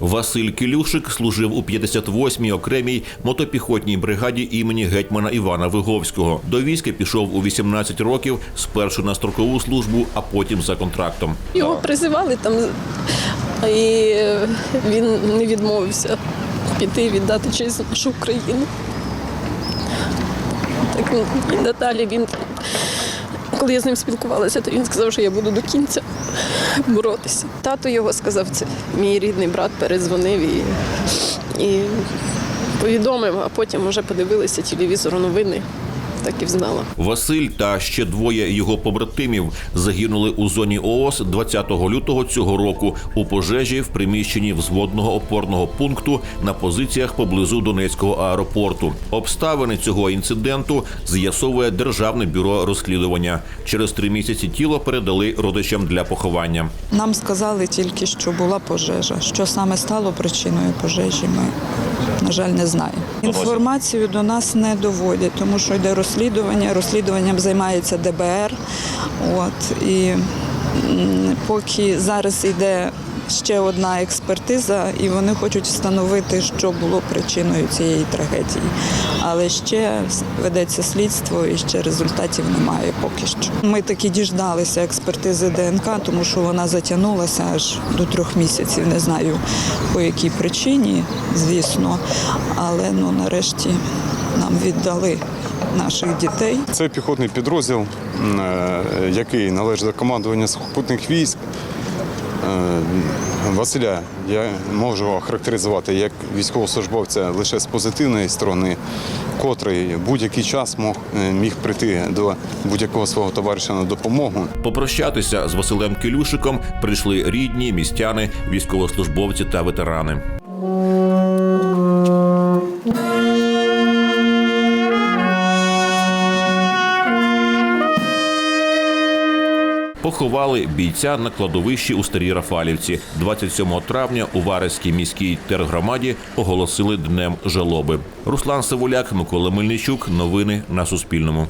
Василь Кілюшик служив у 58-й окремій мотопіхотній бригаді імені гетьмана Івана Виговського. До війська пішов у 18 років, спершу на строкову службу, а потім за контрактом. Його призивали там, і він не відмовився піти віддати честь нашу Україну. Так ну, і надалі він, коли я з ним спілкувалася, то він сказав, що я буду до кінця боротися. Тато його сказав, це мій рідний брат передзвонив і, і повідомив, а потім вже подивилися телевізору новини, так і взнала. Василь та ще двоє його побратимів загинули у зоні ООС 20 лютого цього року у пожежі в приміщенні взводного опорного пункту на позиціях поблизу Донецького аеропорту. Обставини цього інциденту з'ясовує Державне бюро розслідування. Через три місяці тіло передали родичам для поховання. Нам сказали тільки, що була пожежа. Що саме стало причиною пожежі, ми, на жаль, не знаємо. Інформацію до нас не доводять, тому що йде розслідування. Розслідуванням займається ДБР. От, і поки зараз йде ще одна експертиза, і вони хочуть встановити, що було причиною цієї трагедії. Але ще ведеться слідство і ще результатів немає поки що. Ми таки діждалися експертизи ДНК, тому що вона затягнулася аж до трьох місяців. Не знаю по якій причині, звісно. Але ну нарешті нам віддали наших дітей. Це піхотний підрозділ, е, який належить до командування сухопутних військ. Е, Василя я можу охарактеризувати як військовослужбовця лише з позитивної сторони, котрий будь-який час мог, е, міг прийти до будь-якого свого товариша на допомогу. Попрощатися з Василем Кілюшиком прийшли рідні, містяни, військовослужбовці та ветерани. Поховали бійця на кладовищі у Старій Рафалівці. 27 травня у Вареській міській тергромаді оголосили днем жалоби. Руслан Савуляк, Микола Мельничук. Новини на Суспільному.